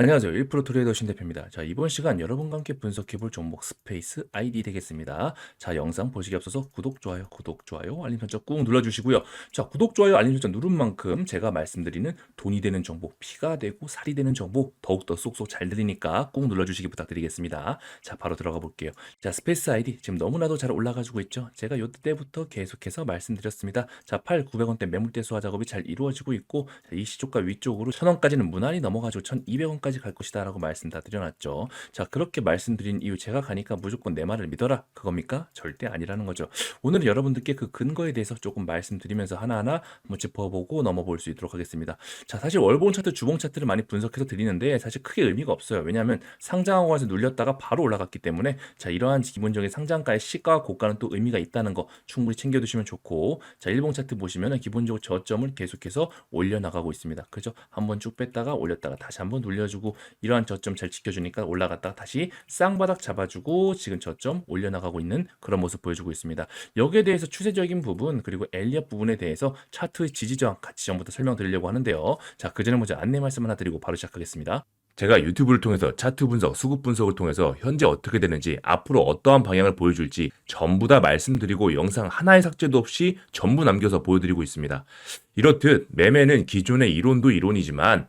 안녕하세요. 1프로 트레이더 신대표입니다. 자, 이번 시간 여러분과 함께 분석해 볼 종목 스페이스 아이디 되겠습니다. 자, 영상 보시기 앞서서 구독, 좋아요, 구독, 좋아요, 알림 설정 꾹 눌러주시고요. 자, 구독, 좋아요, 알림 설정 누른 만큼 제가 말씀드리는 돈이 되는 정보, 피가 되고 살이 되는 정보 더욱더 쏙쏙 잘 들리니까 꾹 눌러주시기 부탁드리겠습니다. 자, 바로 들어가 볼게요. 자, 스페이스 아이디 지금 너무나도 잘 올라가지고 있죠. 제가 요때부터 계속해서 말씀드렸습니다. 자, 8, 900원대 매물대 수화 작업이 잘 이루어지고 있고 자, 이 시초가 위쪽으로 1000원까지는 무난히 넘어가지고 1200원까지 갈 것이다 라고 말씀 다 드려놨죠. 자, 그렇게 말씀드린 이유 제가 가니까 무조건 내 말을 믿어라. 그겁니까? 절대 아니라는 거죠. 오늘은 여러분들께 그 근거에 대해서 조금 말씀드리면서 하나하나 한번 짚어보고 넘어볼 수 있도록 하겠습니다. 자, 사실 월봉 차트, 주봉 차트를 많이 분석해서 드리는데 사실 크게 의미가 없어요. 왜냐하면 상장하고 가서 눌렸다가 바로 올라갔기 때문에 자, 이러한 기본적인 상장가의 시가와 고가는 또 의미가 있다는 거 충분히 챙겨두시면 좋고 자, 일봉 차트 보시면은 기본적으로 저점을 계속해서 올려나가고 있습니다. 그죠? 한번 쭉 뺐다가 올렸다가 다시 한번 돌려주고 이러한 저점 잘 지켜주니까 올라갔다가 다시 쌍바닥 잡아주고 지금 저점 올려나가고 있는 그런 모습 보여주고 있습니다. 여기에 대해서 추세적인 부분 그리고 엘리엇 부분에 대해서 차트의 지지저항 같이 전부터 설명드리려고 하는데요. 자, 그 전에 먼저 안내 말씀 하나 드리고 바로 시작하겠습니다. 제가 유튜브를 통해서 차트 분석, 수급 분석을 통해서 현재 어떻게 되는지, 앞으로 어떠한 방향을 보여줄지 전부 다 말씀드리고 영상 하나의 삭제도 없이 전부 남겨서 보여드리고 있습니다. 이렇듯 매매는 기존의 이론도 이론이지만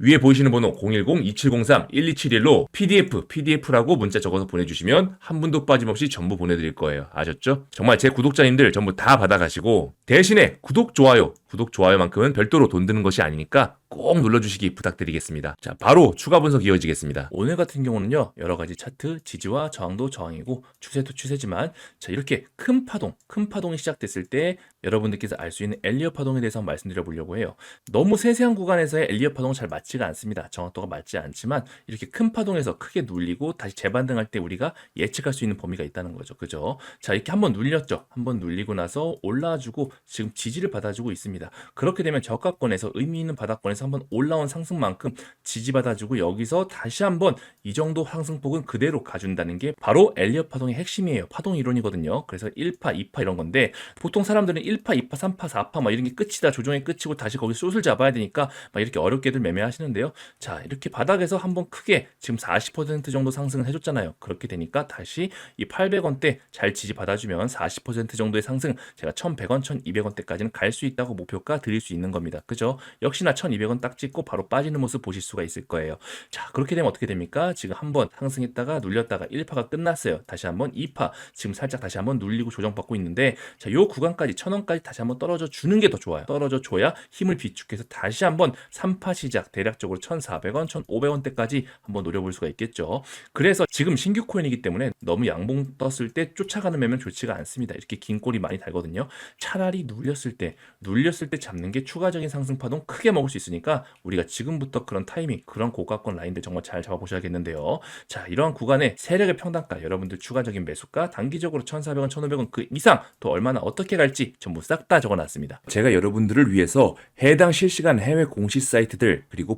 위에 보이시는 번호 010-2703-1271로 PDF, PDF라고 문자 적어서 보내주시면 한 분도 빠짐없이 전부 보내드릴 거예요. 아셨죠? 정말 제 구독자님들 전부 다 받아가시고 대신에 구독, 좋아요, 구독, 좋아요만큼은 별도로 돈 드는 것이 아니니까 꼭 눌러주시기 부탁드리겠습니다. 자, 바로 추가 분석 이어지겠습니다. 오늘 같은 경우는요, 여러 가지 차트, 지지와 저항도 저항이고, 추세도 추세지만, 자, 이렇게 큰 파동, 큰 파동이 시작됐을 때, 여러분들께서 알 수 있는 엘리어 파동에 대해서 말씀드려 보려고 해요. 너무 세세한 구간에서의 엘리어 파동은 잘 맞지 가 않습니다. 정확도가 맞지 않지만, 이렇게 큰 파동에서 크게 눌리고, 다시 재반등할 때 우리가 예측할 수 있는 범위가 있다는 거죠. 그죠? 자, 이렇게 한번 눌렸죠. 한번 눌리고 나서 올라와주고, 지금 지지를 받아주고 있습니다. 그렇게 되면 저가권에서 의미 있는 바닥권에서 한번 올라온 상승만큼 지지받아주고 여기서 다시 한번 이 정도 상승폭은 그대로 가준다는 게 바로 엘리엇 파동의 핵심이에요. 파동 이론이거든요. 그래서 1파, 2파 이런 건데 보통 사람들은 1파, 2파, 3파, 4파 막 이런 게 끝이다. 조정의 끝이고 다시 거기 숏을 잡아야 되니까 막 이렇게 어렵게들 매매하시는 하시는데요. 자, 이렇게 바닥에서 한번 크게 지금 40% 정도 상승을 해줬잖아요. 그렇게 되니까 다시 이 800원대 잘 지지 받아주면 40% 정도의 상승 제가 1100원, 1200원대까지는 갈 수 있다고 목표가 드릴 수 있는 겁니다. 그죠? 역시나 1200원 딱 찍고 바로 빠지는 모습 보실 수가 있을 거예요. 자, 그렇게 되면 어떻게 됩니까? 지금 한번 상승했다가 눌렸다가 1파가 끝났어요. 다시 한번 2파, 지금 살짝 다시 한번 눌리고 조정받고 있는데 자, 요 구간까지 1000원까지 다시 한번 떨어져 주는 게 더 좋아요. 떨어져 줘야 힘을 비축해서 다시 한번 3파 시작 대략 적으로 1,400원, 1,500원대까지 한번 노려볼 수가 있겠죠. 그래서 지금 신규 코인이기 때문에 너무 양봉 떴을 때 쫓아가는 매면 좋지가 않습니다. 이렇게 긴 꼬리 많이 달거든요. 차라리 눌렸을 때, 눌렸을 때 잡는 게 추가적인 상승 파동 크게 먹을 수 있으니까 우리가 지금부터 그런 타이밍, 그런 고가권 라인들 정말 잘 잡아보셔야겠는데요. 자, 이러한 구간에 세력의 평단가, 여러분들 추가적인 매수가, 단기적으로 1,400원, 1,500원 그 이상 또 얼마나 어떻게 갈지 전부 싹 다 적어놨습니다. 제가 여러분들을 위해서 해당 실시간 해외 공시 사이트들 그리고